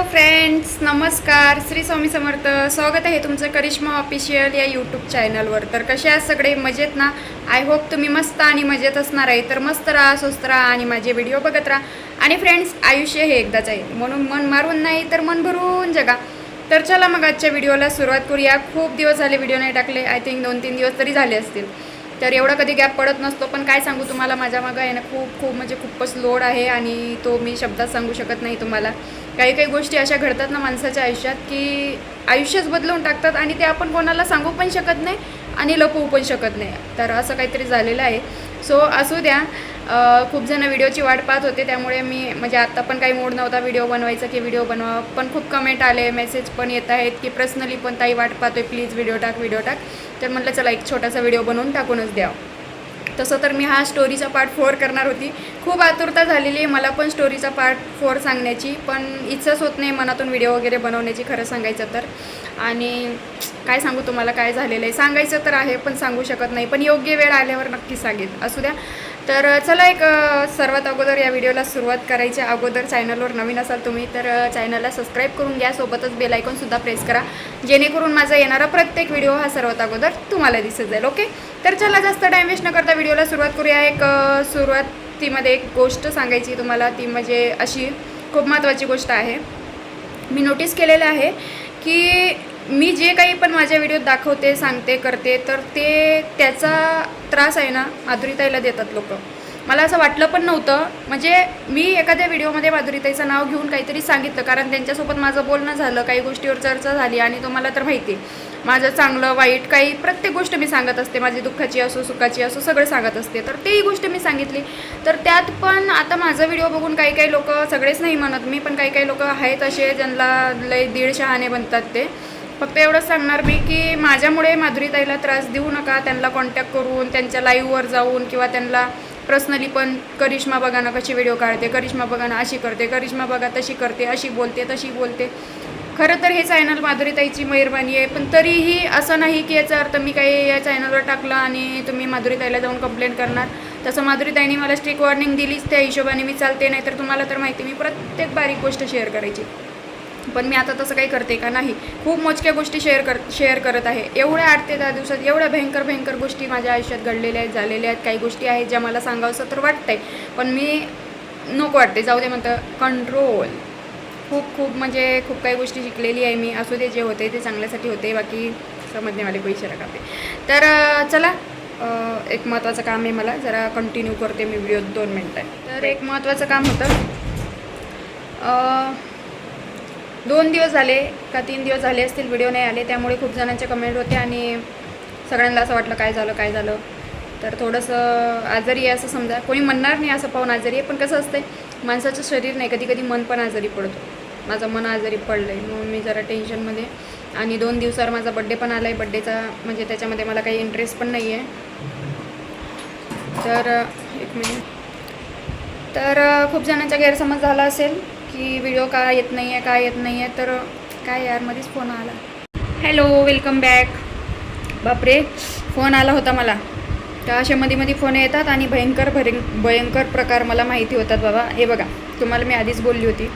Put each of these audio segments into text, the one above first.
Hello friends नमस्कार. श्री स्वामी समर्थ. स्वागत आहे तुमचं करिश्मा ऑफिशियल या यूट्यूब चॅनलवर तर कसे आहात सगळे? मजेत ना? आय होप तुम्ही मस्त आणि मजेत असणार आहे. तर मस्त राहा स्वस्त राहा आणि माझे व्हिडिओ बघत राहा. आणि फ्रेंड्स आयुष्य हे एकदाच आहे. म्हणून मन मारून नाही तर मन भरून जगा. तर चला मग आजच्या व्हिडिओला सुरुवात करूया. खूप दिवस झाले व्हिडिओ नाही टाकले. आय थिंक दोन तीन दिवस तरी झाले असतील. तर एवढा कधी गॅप पडत नसतो पण काय सांगू तुम्हाला माझ्या मागं आहे ना खूप खूप म्हणजे खूपच लोड आहे आणि तो मी शब्दात सांगू शकत नाही तुम्हाला. काही काही गोष्टी अशा घडतात ना माणसाच्या आयुष्यात की आयुष्यच बदलवून टाकतात आणि ते आपण कोणाला सांगू पण शकत नाही आणि लपवू पण शकत नाही. तर असं काहीतरी झालेलं आहे. सो असू द्या. खूप जण व्हिडिओची वाट पाहत होते त्यामुळे मी म्हणजे आत्ता पण काही मूड नव्हता व्हिडिओ बनवायचा की व्हिडिओ बनवा पण खूप कमेंट आले मेसेज पण येत आहेत की पर्सनली पण ताई वाट पाहतोय प्लीज व्हिडिओ टाक व्हिडिओ टाक. तर म्हटलं चला एक छोटासा व्हिडिओ बनवून टाकूनच द्या. तसं तर मी हा स्टोरीचा पार्ट फोर करणार होती. खूप आतुरता झालेली आहे मला पण स्टोरीचा पार्ट फोर सांगण्याची पण इच्छाच होत नाही मनातून व्हिडिओ वगैरे बनवण्याची खरं सांगायचं तर. आणि काय सांगू तुम्हाला काय झालेलं आहे? सांगायचं तर आहे पण सांगू शकत नाही. पण योग्य वेळ आल्यावर नक्की सांगेन. असू द्या. तर चला एक सर्वात अगोदर या व्हिडिओला सुरुवात करायची अगोदर चॅनलवर नवीन असाल तुम्ही तर चॅनलला सबस्क्राईब करून घ्या. सोबतच बेलायकॉनसुद्धा प्रेस करा. जेणेकरून माझा येणारा प्रत्येक व्हिडिओ हा सर्वात अगोदर तुम्हाला दिसत जाईल ओके? तर चला जास्त टाईम वेस्ट न करता व्हिडिओला सुरुवात करूया. एक सुरुवातीमध्ये एक गोष्ट सांगायची तुम्हाला. ती म्हणजे अशी खूप महत्त्वाची गोष्ट आहे. मी नोटीस केलेलं आहे की मी जे काही पण माझ्या व्हिडिओत दाखवते सांगते करते तर ते त्याचा त्रास आहे ना माधुरीताईला देतात लोक. मला असं वाटलं पण नव्हतं. म्हणजे मी एखाद्या व्हिडिओमध्ये माधुरीताईचं नाव घेऊन काहीतरी सांगितलं कारण त्यांच्यासोबत माझं बोलणं झालं काही गोष्टीवर चर्चा झाली आणि तुम्हाला तर माहिती आहे, माझं चांगलं वाईट काही प्रत्येक गोष्ट मी सांगत असते. माझी दुःखाची असो सुखाची असो सगळं सांगत असते. तर तेही गोष्ट मी सांगितली. तर त्यात पण आता माझा व्हिडिओ बघून काही काही लोक सगळेच नाही म्हणत. मी पण काही काही लोक आहेत असे ज्यांना लय दीड शहाणे बनतात ते. फक्त एवढंच सांगणार मी की माझ्यामुळे माधुरीताईला त्रास देऊ नका त्यांना कॉन्टॅक्ट करून त्यांच्या लाईव्हवर जाऊन किंवा त्यांना पर्सनली पण करिश्मा बघा ना कशी व्हिडिओ काढते करिश्मा बघा ना अशी करते करिश्मा बघा तशी करते अशी बोलते तशी बोलते. खरं तर हे चॅनल माधुरीताईची मेहरबानी आहे पण तरीही असं नाही की याचा अर्थ मी काही या चॅनलवर टाकलं आणि तुम्ही माधुरीताईला जाऊन कंप्लेंट करणार. तसं माधुरीताईने मला स्ट्रिक वॉर्निंग दिलीच त्या हिशोबाने मी चालते नाही तर तुम्हाला तर माहिती मी प्रत्येक बारीक गोष्ट शेअर करायची. पण मी आता तसं काही करते का नाही. खूप मोजक्या गोष्टी शेअर कर शेअर करत आहे. एवढ्या आठ ते दहा दिवसात एवढ्या भयंकर भयंकर गोष्टी माझ्या आयुष्यात घडलेल्या आहेत झालेल्या आहेत. काही गोष्टी आहेत ज्या मला सांगावंसं तर वाटतंय. पण मी नको वाटते. जाऊ दे म्हणतं कंट्रोल खूप खूप म्हणजे खूप काही गोष्टी शिकलेली आहे मी. असू दे जे होते ते चांगल्यासाठी होते बाकी समजण्यावाले पैसे राखते तर चला एक महत्त्वाचं काम आहे मला. जरा कंटिन्यू करते मी व्हिडिओ दोन मिनटं. तर एक महत्त्वाचं काम होतं. अं, दोन दिवस झाले का तीन दिवस झाले असतील व्हिडिओ नाही आले. त्यामुळे खूप जणांचे कमेंट होते आणि सगळ्यांना असं वाटलं काय झालं काय झालं. तर थोडंसं आजारी आहे असं समजा. कोणी म्हणणार नाही असं पाहून आजारी आहे. पण कसं असतंय माणसाचं शरीर नाही कधी कधी मन पण आजारी पडतो. माझं मन आजारी पडलं आहे म्हणून मी जरा टेन्शनमध्ये आणि दोन दिवसावर माझा बड्डे पण आला आहे बड्डेचा म्हणजे त्याच्यामध्ये मला काही इंटरेस्ट पण नाही आहे तर एक मिनिट तर खूप जणांचा गैरसमज झाला असेल. की व्हिडिओ का येत नाही आहे काय येत नाही आहे तर काय यार मध्येच फोन आला. हॅलो वेलकम बॅक बापरे फोन आला होता मला. तर असे मध्ये मध्ये फोन येतात आणि भयंकर भयं भयंकर प्रकार मला माहिती होतात बाबा. हे बघा तुम्हाला मी आधीच बोलली होती.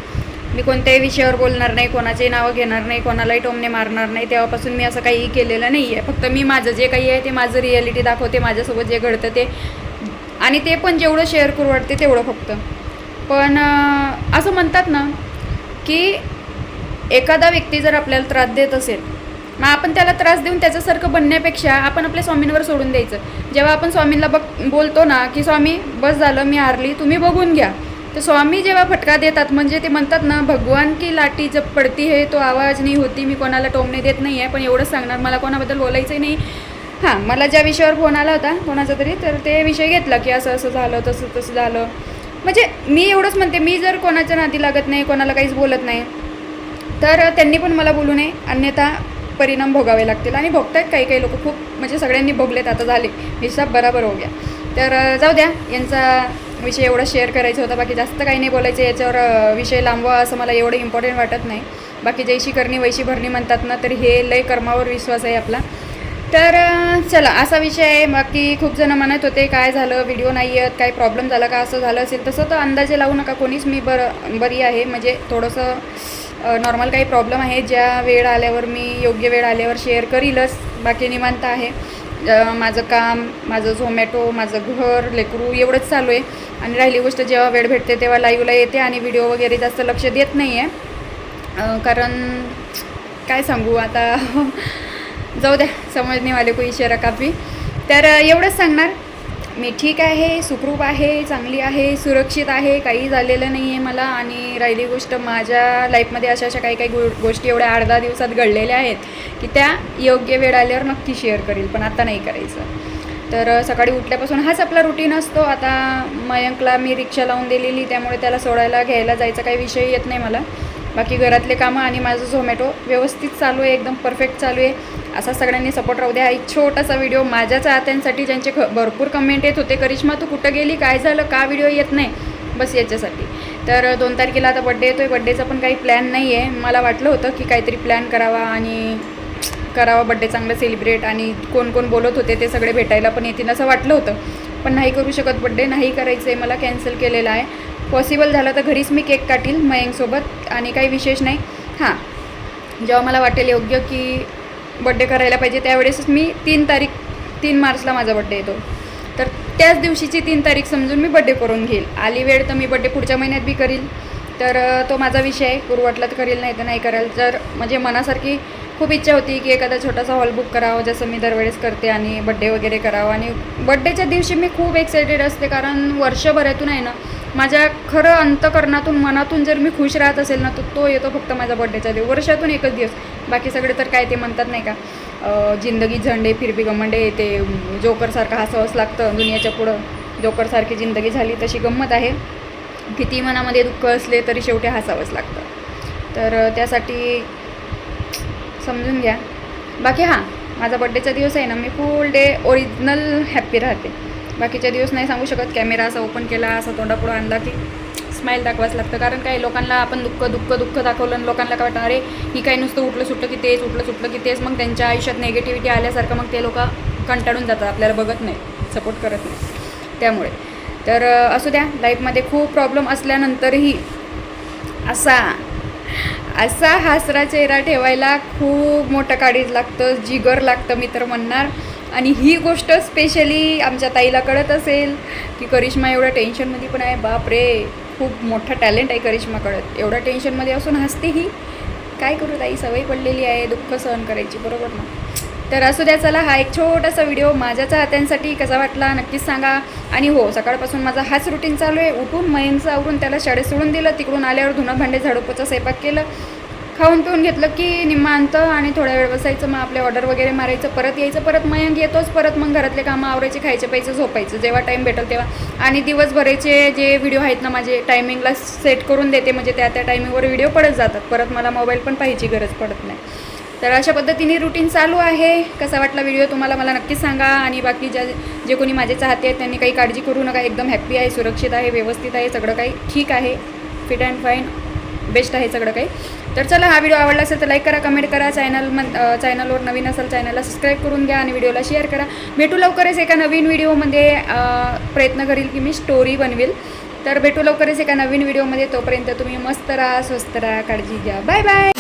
मी कोणत्याही विषयावर बोलणार नाही कोणाचे नावं घेणार नाही कोणालाही टोमणे मारणार नाही. तेव्हापासून मी असं काही केलेलं नाही आहे फक्त मी माझं जे काही आहे ते माझं रिॲलिटी दाखवते माझ्यासोबत जे घडतं ते. आणि ते पण जेवढं शेअर करू वाटते तेवढं फक्त. पण असं म्हणतात ना की एखादा व्यक्ती जर आपल्याला त्रास देत असेल मग आपण त्याला त्रास देऊन त्याच्यासारखं बनण्यापेक्षा आपण आपल्या स्वामींवर सोडून द्यायचं. जेव्हा आपण स्वामींना बघ बोलतो ना की स्वामी बस झालं मी हारली तुम्ही बघून घ्या. तर स्वामी जेव्हा फटका देतात म्हणजे ते म्हणतात ना भगवान की लाटी जब पडती हे तो आवाज नाही होती मी कोणाला टोमणे देत नाही आहे पण एवढंच सांगणार मला कोणाबद्दल बोलायचंही नाही. हां मला ज्या विषयावर फोन आला होता कोणाचा तरी तर ते विषय घेतला की असं असं झालं तसं तसं झालं. म्हणजे मी एवढंच म्हणते मी जर कोणाच्या नाती लागत नाही कोणाला काहीच बोलत नाही तर त्यांनी पण मला बोलू नये. अन्यथा परिणाम भोगावे लागतील. आणि भोगतायत काही काही लोक खूप म्हणजे सगळ्यांनी भोगलेत आता झाले. हिसाब बराबर हो गया तर जाऊ द्या. यांचा विषय एवढा शेअर करायचा होता. बाकी जास्त काही नाही बोलायचं. याच्यावर विषय लांबवा असं मला एवढं इम्पॉर्टंट वाटत नाही. बाकी जैशी करणी वैशी भरणी म्हणतात ना तर हे लय कर्मावर विश्वास आहे आपला. तर चला असा विषय आहे. बाकी खूप जण म्हणत होते काय झालं? व्हिडिओ नाही आहेत काय प्रॉब्लेम झाला का? असं झालं असेल. तसं तर अंदाजे लावू नका. कोणीच मी बरं बरी आहे. म्हणजे थोडंसं नॉर्मल काही प्रॉब्लेम आहे. ज्या वेळ आल्यावर मी योग्य वेळ आल्यावर शेअर करीलच. बाकी निवांत आहे. माझं काम माझं झोमॅटो माझं घर लेकरू एवढंच चालू आहे. आणि राहिली गोष्ट जेव्हा वेळ भेटते तेव्हा लाईव्हला येते आणि व्हिडिओ वगैरे जास्त लक्ष देत नाही आहे कारण काय सांगू? आता जाऊ द्या समजणे वाले को इशारा काफी तर एवढंच सांगणार. मी ठीक आहे सुखरूप आहे चांगली आहे सुरक्षित आहे काही झालेलं नाही आहे मला. आणि राहिली गोष्ट माझ्या लाईफमध्ये अशा अशा काही काही गो गोष्टी एवढ्या अर्धा दिवसात घडलेल्या आहेत की त्या योग्य वेळ आल्यावर नक्की शेअर करील पण आता नाही करायचं. तर सकाळी उठल्यापासून हाच आपला रुटीन असतो. आता मयंकला मी रिक्षा लावून दिलेली त्यामुळे त्याला सोडायला घ्यायला जायचा काही विषय येत नाही मला. बाकी घरातले कामं आणि माझं झोमॅटो व्यवस्थित चालू आहे एकदम परफेक्ट चालू आहे. असा सगळ्यांनी सपोर्ट राहू द्या. एक छोटासा व्हिडिओ माझ्या चाहत्यांसाठी ज्यांचे ख भरपूर कमेंट येत होते करिश्मा तू कुठं गेली? काय झालं? का व्हिडिओ येत नाही? बस याच्यासाठी. तर दोन तारखेला आता बड्डे येतो आहे बड्डेचा पण काही प्लॅन नाही आहे मला वाटलं होतं की काहीतरी प्लॅन करावा आणि करावा बड्डे चांगलं सेलिब्रेट आणि कोण कोण बोलत होते ते सगळे भेटायला पण येतील असं वाटलं होतं. पण नाही करू शकत बड्डे नाही करायचं आहे मला कॅन्सल केलेला आहे. पॉसिबल झालं तर घरीच मी केक काटील मयंकसोबत आणि काही विशेष नाही. हां जेव्हा मला वाटेल योग्य की बड्डे करायला पाहिजे त्यावेळेसच मी तीन तारीख तीन मार्चला माझा बड्डे येतो. तर त्याच दिवशीची तीन तारीख समजून मी बड्डे करून घेईल. आली वेळ तर मी बड्डे पुढच्या महिन्यात बी करील. तर तो माझा विषय आहे. करू वाटला तर करील नाही तर नाही कराल. तर म्हणजे मनासारखी खूप इच्छा होती की एखादा छोटासा हॉल बुक करावा जसं मी दरवेळेस करते आणि बड्डे वगैरे करावा. आणि बड्डेच्या दिवशी मी खूप एक्सायटेड असते कारण वर्षभरातून आहे ना माझ्या खरं अंतकरणातून मनातून जर मी खुश राहत असेल ना तर तो येतो फक्त माझा बड्डेचा दिवस. वर्षातून एकच दिवस. बाकी सगळे तर काय ते म्हणतात नाही का? जिंदगी झंडे फिरबी गमंडे ते जोकरसारखं हसावंच लागतं दुनियाच्या पुढं. जोकरसारखी जिंदगी झाली तशी गंमत आहे. किती मनामध्ये दुःख असले तरी शेवटी हसावंच लागतं. तर त्यासाठी समजून घ्या. बाकी हां माझा बड्डेचा दिवस आहे ना मी फुल डे ओरिजिनल हॅप्पी राहते. बाकीच्या दिवस नाही सांगू शकत. कॅमेरा असा ओपन केला असा तोंडापुढं आणला की स्माईल दाखवाच लागतं. कारण काय लोकांना आपण दुःख दुःख दुःख दाखवलं आणि लोकांना काय वाटतं अरे ही काय नुसतं उठलं सुटलं की तेच उठलं सुटलं की तेच. मग त्यांच्या आयुष्यात नेगेटिव्हिटी आल्यासारखं मग ते लोक कंटाळून जातात. आपल्याला बघत नाही सपोर्ट करत नाही. त्यामुळे. तर असू द्या लाईफमध्ये खूप प्रॉब्लेम असल्यानंतरही असा असा हासरा चेहरा ठेवायला खूप मोठं काळीज लागतं जिगर लागतं मी तर म्हणणार. आणि ही गोष्ट स्पेशली आमच्या ताईला कळत असेल की करिश्मा एवढ्या टेन्शनमध्ये पण आहे. बाप रे खूप मोठा टॅलेंट आहे करिश्मा कळत. एवढ्या टेन्शनमध्ये असून हसते ही. काय करू ताई सवय पडलेली आहे दुःख सहन करायची बरोबर ना? तर असू द्या चला हा एक छोटासा व्हिडिओ माझ्या चाहत्यांसाठी कसा वाटला नक्कीच सांगा. आणि हो सकाळपासून माझा हाच रुटीन चालू आहे. उठून मयंचं आवरून त्याला शाळेत सोडून दिलं. तिकडून आल्यावर धुणं भांडे झाडूपोचा स्वयंपाक केलं. खाऊन पिऊन घेतलं की निम्मांत आणि थोड्या वेळ बसायचं मग आपले ऑर्डर वगैरे मारायचं परत यायचं परत मयंक येतोच परत मग घरातले कामं आवरायचे खायचे प्यायचं झोपायचं. जेव्हा टाईम भेटेल तेव्हा. आणि दिवसभराचे जे व्हिडिओ आहेत ना माझे टायमिंगला सेट करून देते म्हणजे त्या त्या टायमिंगवर व्हिडिओ पडत जातात. परत मला मोबाईल पण पाहायची गरज पडत नाही. तर अशा पद्धतीने रुटीन चालू आहे. कसा वाटला व्हिडिओ तुम्हाला मला नक्कीच सांगा. आणि बाकी ज्या जे कोणी माझे चाहते आहेत त्यांनी काही काळजी करू नका. एकदम हॅप्पी आहे सुरक्षित आहे व्यवस्थित आहे सगळं काही ठीक आहे. फिट अँड फाईन बेस्ट आहे सगळं काही. तर चला हा व्हिडिओ आवडला असेल तर लाईक करा कमेंट करा चॅनल मन चॅनलवर नवीन असेल चॅनलला सबस्क्राईब करून घ्या आणि व्हिडिओला शेअर करा. भेटू लवकरच एका नवीन व्हिडिओमध्ये प्रयत्न करील की मी स्टोरी बनवेल. तर भेटू लवकरच एका नवीन व्हिडिओमध्ये तोपर्यंत तुम्ही मस्त राहा स्वस्त राहा काळजी घ्या. Bye bye